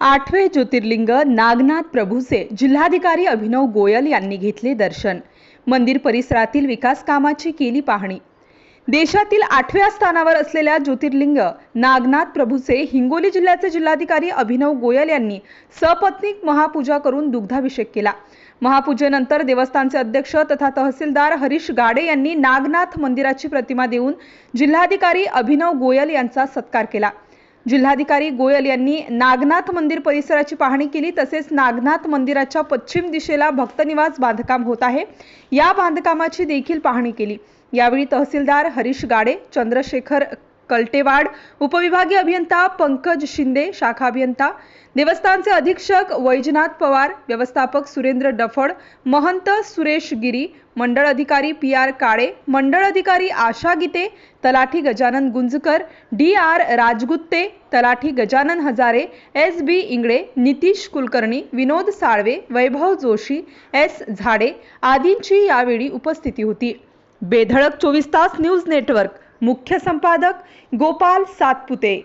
आठवे ज्योतिर्लिंग नागनाथ प्रभूचे जिल्हाधिकारी अभिनव गोयल यांनी घेतले दर्शन. मंदिर परिसरातील विकास कामाची केली पाहणी. देशातील आठव्या स्थानावर असलेल्या ज्योतिर्लिंग नागनाथ प्रभूचे हिंगोली जिल्ह्याचे जिल्हाधिकारी अभिनव गोयल यांनी सपत्नीक महापूजा करून दुग्धाभिषेक केला. महापूजेनंतर देवस्थानचे अध्यक्ष तथा तहसीलदार हरीश गाडे यांनी नागनाथ मंदिराची प्रतिमा देऊन जिल्हाधिकारी अभिनव गोयल यांचा सत्कार केला. जिल्हाधिकारी गोयल यांनी नागनाथ मंदिर परिसराची पाहणी केली. तसेच नागनाथ मंदिराच्या पश्चिम दिशेला भक्तनिवास बांधकाम होत आहे. या बांधकामाची देखील पाहणी केली. यावेळी तहसीलदार हरीश गाडे चंद्रशेखर कलटेवाड उपविभागीय अभियंता पंकज शिंदे शाखा अभियंता देवस्थानचे अधीक्षक वैजनाथ पवार व्यवस्थापक सुरेंद्र डफड महंत सुरेश गिरी मंडळ अधिकारी पी आर काळे मंडळ अधिकारी आशा गीते तलाठी गजानन गुंजकर डी आर राजगुत्ते तलाठी Gajanan Hazare S B Ingale Nitish Kulkarni Vinod Salve Vaibhav Joshi S Zade आदींची यावेळी उपस्थिती होती. बेधडक चोवीस तास न्यूज नेटवर्क. मुख्य संपादक गोपाल सातपुते.